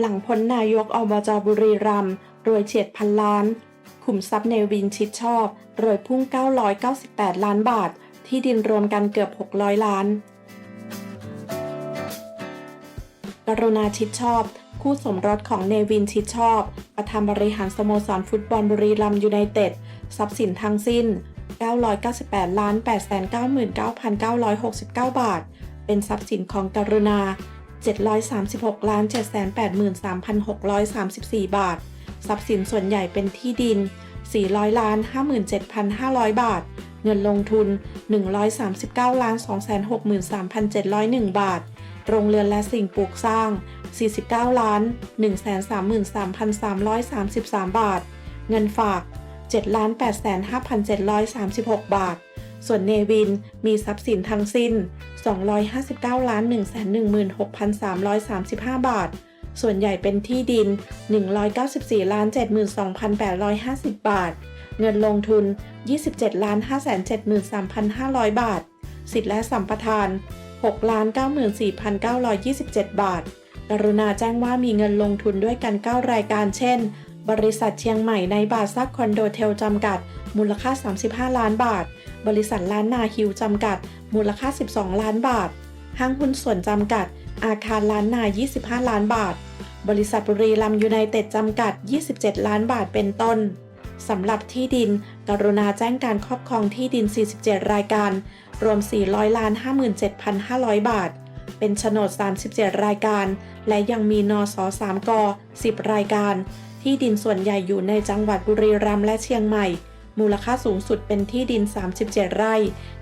หลังพ้นนายกอบจบุรีรัมย์รวยเฉียดพันล้าน ขุมทรัพย์เนวินชิดชอบ รวยพุ่ง 998 ล้านบาท ที่ดินรวมกันเกือบ 600 ล้าน กรุณาชิดชอบ คู่สมรสของเนวินชิดชอบ ประธานบริหารสโมสรฟุตบอลบุรีรัมย์ยูไนเต็ด ทรัพย์สินทั้งสิ้น 998ล้าน899,969 บาท เป็นทรัพย์สินของกรุณา 736ล้าน783,634 บาท ทรัพย์สินส่วนใหญ่เป็นที่ดิน 400ล้าน57,500 บาท เงินลงทุน 139ล้าน263,701 บาท โรงเรือนและสิ่งปลูกสร้าง 49ล้าน133,333 บาท เงินฝาก 7,85,736 บาท ส่วนเนวินมีทรัพย์สินทั้งสิ้น 259,116,335 บาท ส่วนใหญ่เป็นที่ดิน 194,72,850 บาท เงินลงทุน 27,573,500 บาท สิทธิและสัมปทาน 6,94,927 บาทกรุณาแจ้งว่ามีเงินลงทุนด้วยกัน 9 รายการเช่น บริษัทเชียงใหม่ในบาซักคอนโดเทลจำกัด มูลค่า 35 ล้านบาท บริษัทล้านนาฮิวจำกัด มูลค่า 12 ล้านบาท ห้างหุ้นส่วนจำกัด อาคารล้านนา 25 ล้านบาท บริษัทบุรีรัมย์ยูไนเต็ดจำกัด 27 ล้านบาทเป็นต้นสำหรับที่ดิน กรุณาแจ้งการครอบครองที่ดิน 47 รายการ รวม 400 ล้าน 57,500 บาท เป็นโฉนด 37 รายการ และยังมีนส3ก10 รายการ ที่ดินส่วนใหญ่อยู่ในจังหวัดบุรีรัมย์และเชียงใหม่ มูลค่าสูงสุดเป็นที่ดิน 37 ไร่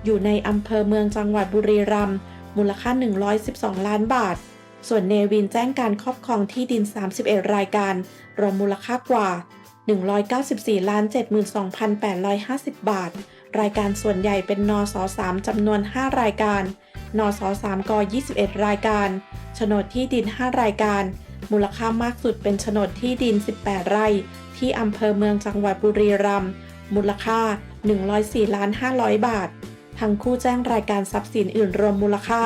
อยู่ในอำเภอเมืองจังหวัดบุรีรัมย์ มูลค่า 112 ล้านบาท ส่วนเนวินแจ้งการครอบครองที่ดิน 31 รายการ รวมมูลค่ากว่า 194ล้าน72,850 บาท รายการส่วนใหญ่เป็นนส3จำนวน 5 รายการ นส3ก21 รายการ โฉนดที่ดิน 5 รายการ มูลค่ามากสุดเป็นโฉนดที่ดิน 18 ไร่ ที่อำเภอเมืองจังหวัดบุรีรัมย์ มูลค่า 104ล้าน500 บาท ทั้งคู่แจ้งรายการทรัพย์สินอื่นรวมมูลค่า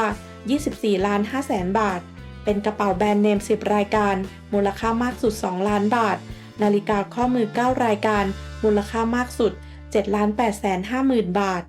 24ล้าน5แสนบาท เป็นกระเป๋าแบรนด์เนม 10 รายการ มูลค่ามากสุด 2 ล้านบาท นาฬิกาข้อมือ 9 รายการ มูลค่ามากสุด7 8 5 0 0 0 0 บาท